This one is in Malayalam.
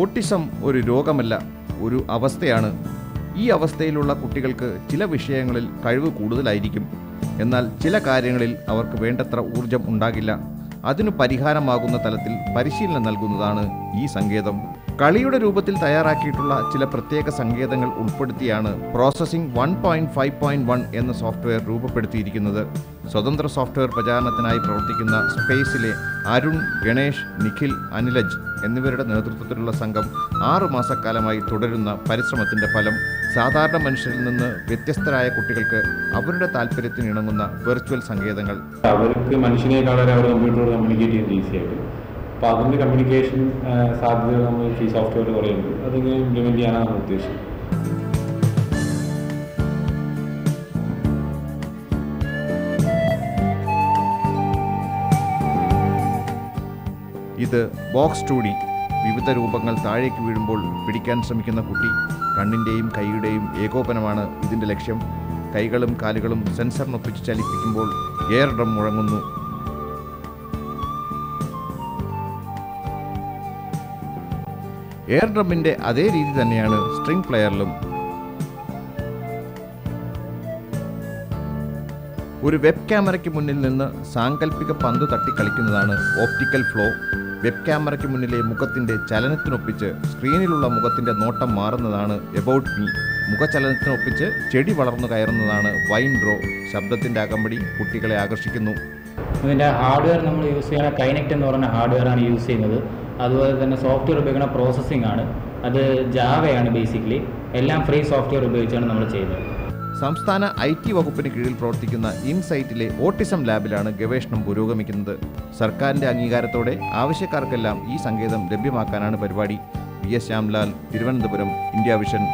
ഓട്ടിസം ഒരു രോഗമല്ല ഒരു അവസ്ഥയാണ്. ഈ അവസ്ഥയിലുള്ള കുട്ടികൾക്ക് ചില വിഷയങ്ങളിൽ കഴിവ് കൂടുതലായിരിക്കും. എന്നാൽ ചില കാര്യങ്ങളിൽ അവർക്ക് വേണ്ടത്ര ഊർജം ഉണ്ടാകില്ല. അതിനു പരിഹാരമാകുന്ന തലത്തിൽ പരിശീലനം നൽകുന്നതാണ് ഈ സങ്കേതം. കളിയുടെ രൂപത്തിൽ തയ്യാറാക്കിയിട്ടുള്ള ചില പ്രത്യേക സങ്കേതങ്ങൾ ഉൾപ്പെടുത്തിയാണ് processing one point five point one എന്ന സോഫ്റ്റ്വെയർ രൂപപ്പെടുത്തിയിരിക്കുന്നത്. സ്വതന്ത്ര സോഫ്റ്റ്വെയർ പ്രചാരണത്തിനായി പ്രവർത്തിക്കുന്ന സ്പേസിലെ അരുൺ ഗണേഷ് നിഖിൽ അനിലജ് എന്നിവരുടെ നേതൃത്വത്തിലുള്ള സംഘം ആറു മാസക്കാലമായി തുടരുന്ന പരിശ്രമത്തിന്റെ ഫലം സാധാരണ മനുഷ്യരിൽ നിന്ന് വ്യത്യസ്തരായ കുട്ടികൾക്ക് അവരുടെ താല്പര്യത്തിന് ഇണങ്ങുന്ന വെർച്വൽ സങ്കേതങ്ങൾ. അവർക്ക് മനുഷ്യനേക്കാളും അവർ കമ്പ്യൂട്ടറോട് കമ്മ്യൂണിക്കേറ്റ് ചെയ്യുന്നത് ഈസി ആയിട്ട്. അപ്പോൾ അതിന്റെ കമ്മ്യൂണിക്കേഷൻ സാധ്യതകൾ നമ്മൾ ഈ സോഫ്റ്റ്വെയർ കുറേ ഉണ്ട് അതിങ്ങനെ ഇംപ്ലിമെന്റ് ചെയ്യാനാണ് നമ്മൾ ഉദ്ദേശിച്ചത് ഇത് ബോക്സ് ടൂഡി വിവിധ രൂപങ്ങൾ താഴേക്ക് വീഴുമ്പോൾ പിടിക്കാൻ ശ്രമിക്കുന്ന കുട്ടി കണ്ണിന്റെയും കൈയുടെയും ഏകോപനമാണ് ഇതിന്റെ ലക്ഷ്യം. കൈകളും കാലുകളും സെൻസറിനൊപ്പിച്ച് ചലിപ്പിക്കുമ്പോൾ എയർ ഡ്രം മുഴങ്ങുന്നു. എയർ ഡ്രമ്മിന്റെ അതേ രീതി തന്നെയാണ് സ്ട്രിംഗ് പ്ലെയറിലും ഒരു വെബ് ക്യാമറയ്ക്ക് മുന്നിൽ നിന്ന് സാങ്കല്പിക പന്ത് തട്ടി കളിക്കുന്നതാണ് ഓപ്റ്റിക്കൽ ഫ്ലോ. വെബ് ക്യാമറയ്ക്ക് മുന്നിലെ മുഖത്തിന്റെ ചലനത്തിനൊപ്പിച്ച് സ്ക്രീനിലുള്ള മുഖത്തിന്റെ നോട്ടം മാറുന്നതാണ് എബൌട്ട് മീ. മുഖചലനത്തിനൊപ്പിച്ച് ചെടി വളർന്നു കയറുന്നതാണ് വൈൻ ഡ്രോ. ശബ്ദത്തിന്റെ അകമ്പടി കുട്ടികളെ ആകർഷിക്കുന്നു. ഇതിന്റെ ഹാർഡ്വെയർ നമ്മൾ യൂസ് ചെയ്യുന്ന കൈനക്ട് എന്ന് പറയുന്ന ഹാർഡ്വെയറാണ് യൂസ് ചെയ്യുന്നത്. അതുപോലെ തന്നെ സോഫ്റ്റ്വെയർ ഉപയോഗിക്കുന്ന പ്രോസസ്സിംഗ് ആണ്. അത് ജാവയാണ് ബേസിക്കലി എല്ലാം ഫ്രീ സോഫ്റ്റ്വെയർ ഉപയോഗിച്ചാണ് നമ്മൾ ചെയ്യുന്നത്. സംസ്ഥാന ഐ ടി വകുപ്പിന് കീഴിൽ പ്രവർത്തിക്കുന്ന ഇൻസൈറ്റിലെ ഓട്ടിസം ലാബിലാണ് ഗവേഷണം പുരോഗമിക്കുന്നത്. സർക്കാരിന്റെ അംഗീകാരത്തോടെ ആവശ്യക്കാർക്കെല്ലാം ഈ സങ്കേതം ലഭ്യമാക്കാനാണ് പരിപാടി. V S Shyamlal Thiruvananthapuram India vision.